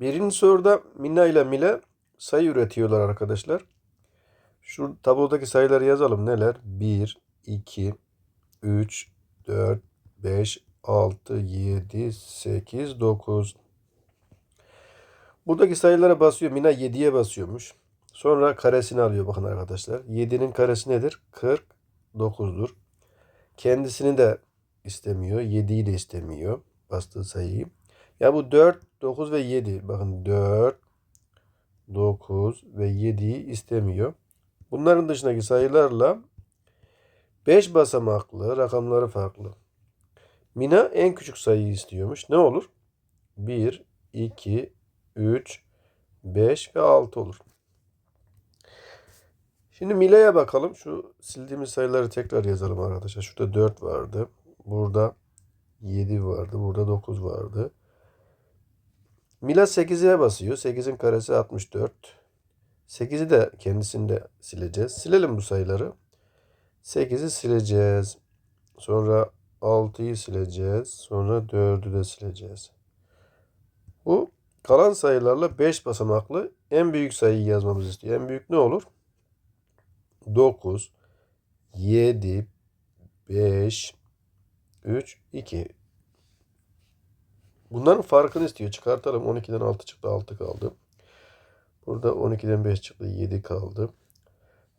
Birinci soruda Mina ile Mile sayı üretiyorlar arkadaşlar. Şu tablodaki sayıları yazalım. Neler? 1, 2, 3, 4, 5, 6, 7, 8, 9. Buradaki sayılara basıyor. Mina 7'ye basıyormuş. Sonra karesini alıyor bakın arkadaşlar. 7'nin karesi nedir? 49'dur. Kendisini de istemiyor. 7'yi de istemiyor. Bastığı sayıyı. Ya bu 4, 9 ve 7. Bakın 4, 9 ve 7'yi istemiyor. Bunların dışındaki sayılarla 5 basamaklı rakamları farklı. Mina en küçük sayıyı istiyormuş. Ne olur? 1, 2, 3, 5 ve 6 olur. Şimdi Mila'ya bakalım. Şu sildiğimiz sayıları tekrar yazalım arkadaşlar. Şurada 4 vardı. Burada 7 vardı. Burada 9 vardı. Mila 8'e basıyor. 8'in karesi 64. 8'i de kendisini de sileceğiz. Silelim bu sayıları. 8'i sileceğiz. Sonra 6'yı sileceğiz. Sonra 4'ü de sileceğiz. Bu kalan sayılarla 5 basamaklı en büyük sayıyı yazmamızı istiyor. En büyük ne olur? 9, 7, 5, 3, 2. Bunların farkını istiyor. Çıkartalım. 12'den 6 çıktı. 6 kaldı. Burada 12'den 5 çıktı. 7 kaldı.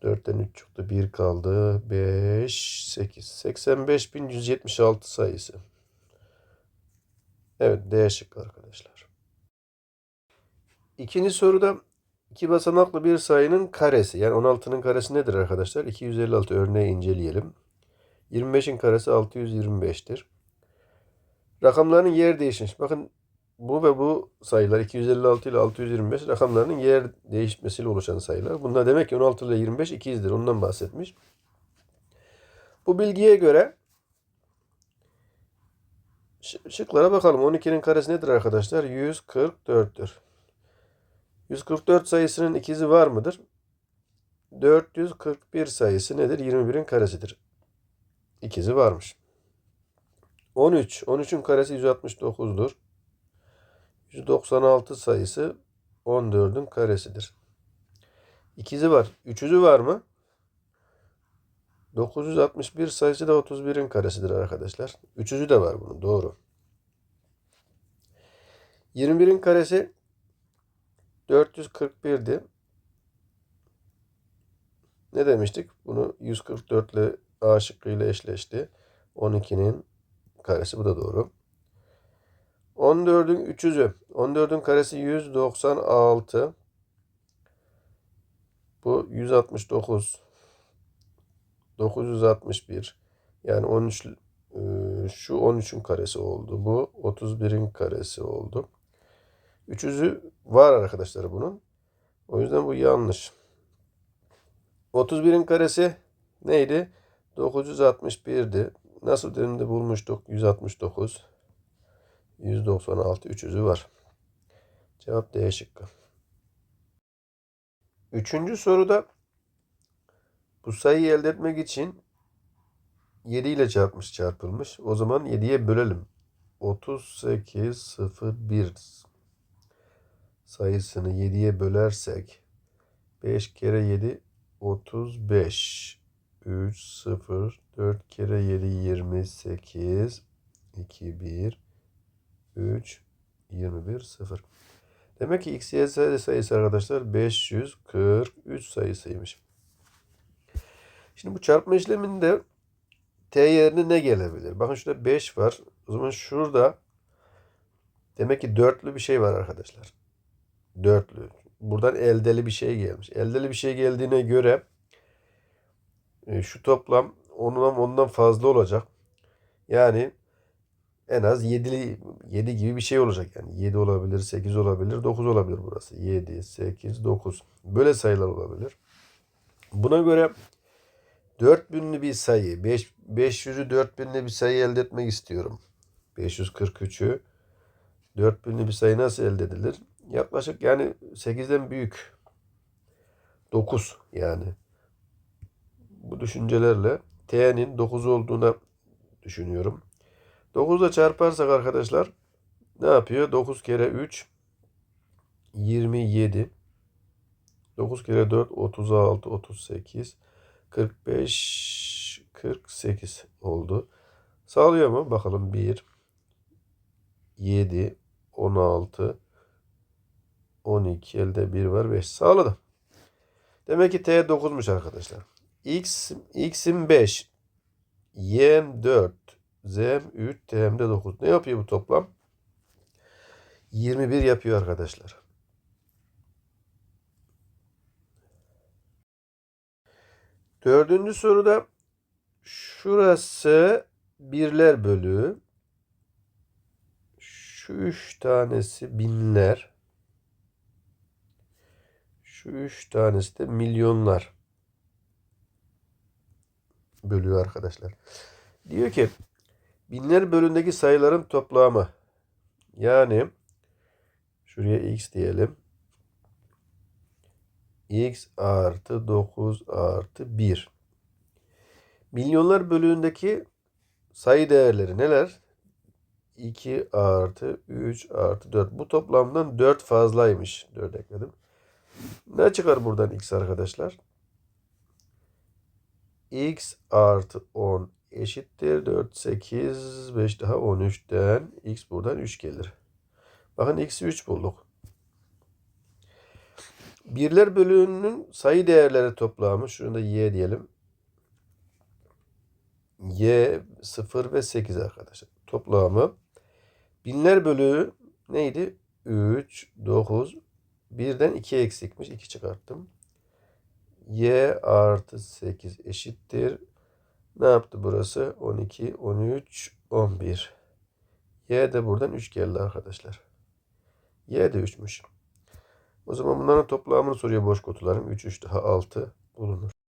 4'ten 3 çıktı. 1 kaldı. 5, 8. 85.176 sayısı. Evet. D şıkkı arkadaşlar. İkinci soruda iki basamaklı bir sayının karesi. Yani 16'nın karesi nedir arkadaşlar? 256 örneği inceleyelim. 25'in karesi 625'tir. Rakamların yer değişmiş. Bakın bu ve bu sayılar 256 ile 625 rakamlarının yer değişmesiyle oluşan sayılar. Bunlar demek ki 16 ile 25 ikizdir. Ondan bahsetmiş. Bu bilgiye göre şıklara bakalım. 12'nin karesi nedir arkadaşlar? 144'tür. 144 sayısının ikizi var mıdır? 441 sayısı nedir? 21'in karesidir. İkizi varmış. 13. 13'ün karesi 169'dur. 196 sayısı 14'ün karesidir. İkizi var. Üçüzü var mı? 961 sayısı da 31'in karesidir arkadaşlar. Üçüzü de var bunun. Doğru. 21'in karesi 441'di. Ne demiştik? Bunu 144 ile A şıkkıyla eşleşti. 12'nin karesi bu da doğru. 14'ün 300'ü. 14'ün karesi 196. Bu 169. 961. Yani 13 e, şu 13'ün karesi oldu. Bu 31'in karesi oldu. 300'ü var arkadaşlar bunun. O yüzden bu yanlış. 31'in karesi neydi? 961'di. Nasıl demin bulmuştuk? 169. 196 300'ü var. Cevap D şıkkı. Üçüncü soruda bu sayıyı elde etmek için 7 ile çarpmış çarpılmış. O zaman 7'ye bölelim. 38 0 1 sayısını 7'ye bölersek 5 kere 7 35 3 0 4 kere 7 28 2 1 3 21 0 Demek ki x, y sayısı arkadaşlar 543 sayısıymış. Şimdi bu çarpma işleminde t yerine ne gelebilir? Bakın şurada 5 var. O zaman şurada demek ki dörtlü bir şey var arkadaşlar. Dörtlü. Buradan eldeli bir şey gelmiş. Eldeli bir şey geldiğine göre e, şu toplam ondan ondan fazla olacak. Yani en az 7, 7 gibi bir şey olacak. Yani 7 olabilir, 8 olabilir, 9 olabilir burası. 7, 8, 9. Böyle sayılar olabilir. Buna göre 4000'li bir sayı, 5, 500'ü 4000'li bir sayı elde etmek istiyorum. 543'ü 4000'li bir sayı nasıl elde edilir? Yaklaşık yani 8'den büyük. 9 yani. Bu düşüncelerle t'nin 9 olduğuna düşünüyorum. 9'la çarparsak arkadaşlar ne yapıyor? 9 kere 3 27 9 kere 4 36 38 45 48 oldu. Sağlıyor mu? Bakalım 1 7 16 12 elde 1 var 5 sağladı. Demek ki T 9'muş arkadaşlar. X X'im 5 Y'm 4 Z'm 3 T'm de 9. Ne yapıyor bu toplam? 21 yapıyor arkadaşlar. Dördüncü soruda şurası birler bölü. Şu üç tanesi binler. Şu üç tanesi de milyonlar bölüyor arkadaşlar. Diyor ki binler bölündeki sayıların toplamı yani şuraya x diyelim. x artı 9 artı 1. Milyonlar bölüğündeki sayı değerleri neler? 2 artı 3 artı 4. Bu toplamdan 4 fazlaymış. 4 ekledim. Ne çıkar buradan x arkadaşlar? X artı 10 eşittir 4, 8, 5 daha 13'ten x buradan 3 gelir. Bakın x'i 3 bulduk. Birler bölüğünün sayı değerleri toplamı. Şurada y diyelim. y 0 ve 8 arkadaşlar. Toplamı. Binler bölüğü neydi? 3, 9. Birden 2 eksikmiş. 2 çıkarttım. Y artı 8 eşittir. Ne yaptı burası? 12, 13, 11. Y de buradan 3 geldi arkadaşlar. Y de 3'müş. O zaman bunların toplamını soruyor boş kutuların. 3, 3 daha 6 bulunur.